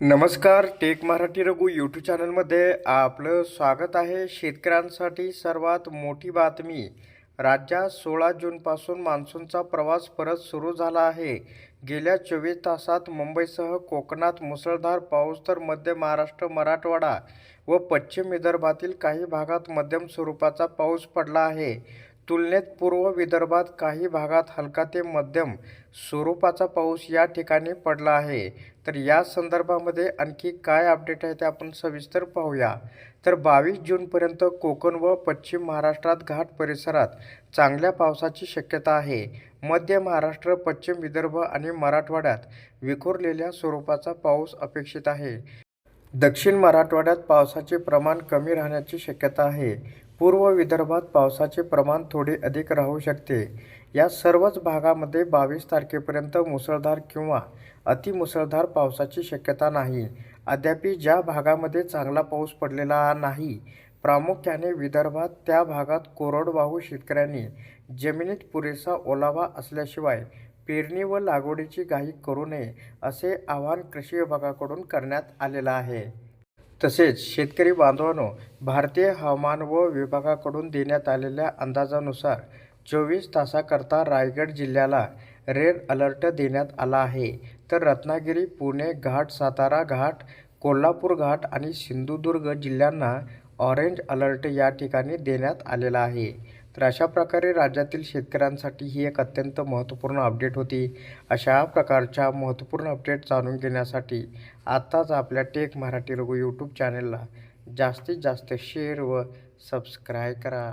नमस्कार take Marathi Raghu YouTube चॅनलमध्ये आपलं स्वागत आहे. शेतकऱ्यांसाठी सर्वात मोठी बातमी राज्यात सोळा जूनपासून मान्सूनचा प्रवास परत सुरू झाला आहे. गेल्या चोवीस तासात मुंबईसह कोकणात मुसळधार पाऊस तर मध्य महाराष्ट्र मराठवाडा व पश्चिम विदर्भातील काही भागात मध्यम स्वरूपाचा पाऊस पडला आहे. तुलनेत पूर्व विदर्भात काही भागात हलका ते मध्यम स्वरूपाचा पाऊस या ठिकाणी पडला आहे. तर या संदर्भामध्ये आणखी काय अपडेट आहे ते आपण सविस्तर पाहूया. तर बावीस जूनपर्यंत कोकण व पश्चिम महाराष्ट्रात घाट परिसरात चांगल्या पावसाची शक्यता आहे. मध्य महाराष्ट्र पश्चिम विदर्भ आणि मराठवाड्यात विखुरलेल्या स्वरूपाचा पाऊस अपेक्षित आहे. दक्षिण मराठवाड्यात पावसाचे प्रमाण कमी राहण्याची शक्यता आहे. पूर्व विदर्भात पावसाचे प्रमाण थोडे अधिक राहू शकते. या सर्वच भागामध्ये बावीस तारखेपर्यंत मुसळधार किंवा अतिमुसळधार पावसाची शक्यता नाही. अद्यापि ज्या भागामध्ये चांगला पाऊस पडलेला नाही प्रामुख्याने विदर्भात त्या भागात कोरडवाहू शेतकऱ्यांनी जमिनीत पुरेसा ओलावा असल्याशिवाय पेरणी व लागवडीची घाई करू नये असे आवाहन कृषी विभागाकडून करण्यात आलेलं आहे. तसेच शेतकरी बांधवांनो भारतीय हवामान व विभागाकडून देण्यात आलेल्या अंदाजानुसार चोवीस तासाकरता रायगड जिल्ह्याला रेड अलर्ट देण्यात आला आहे. तर रत्नागिरी पुणे घाट सातारा घाट कोल्हापूर घाट आणि सिंधुदुर्ग जिल्ह्यांना ऑरेंज अलर्ट या ठिकाणी देण्यात आलेला आहे. तर अशा प्रकारे राज्यातील शेतकऱ्यांसाठी ही एक अत्यंत महत्त्वपूर्ण अपडेट होती. अशा प्रकारच्या महत्त्वपूर्ण अपडेट जाणून घेण्यासाठी आत्ताच आपल्या टेक मराठी रघु यूट्यूब चॅनलला जास्तीत जास्त शेअर व सबस्क्राईब करा.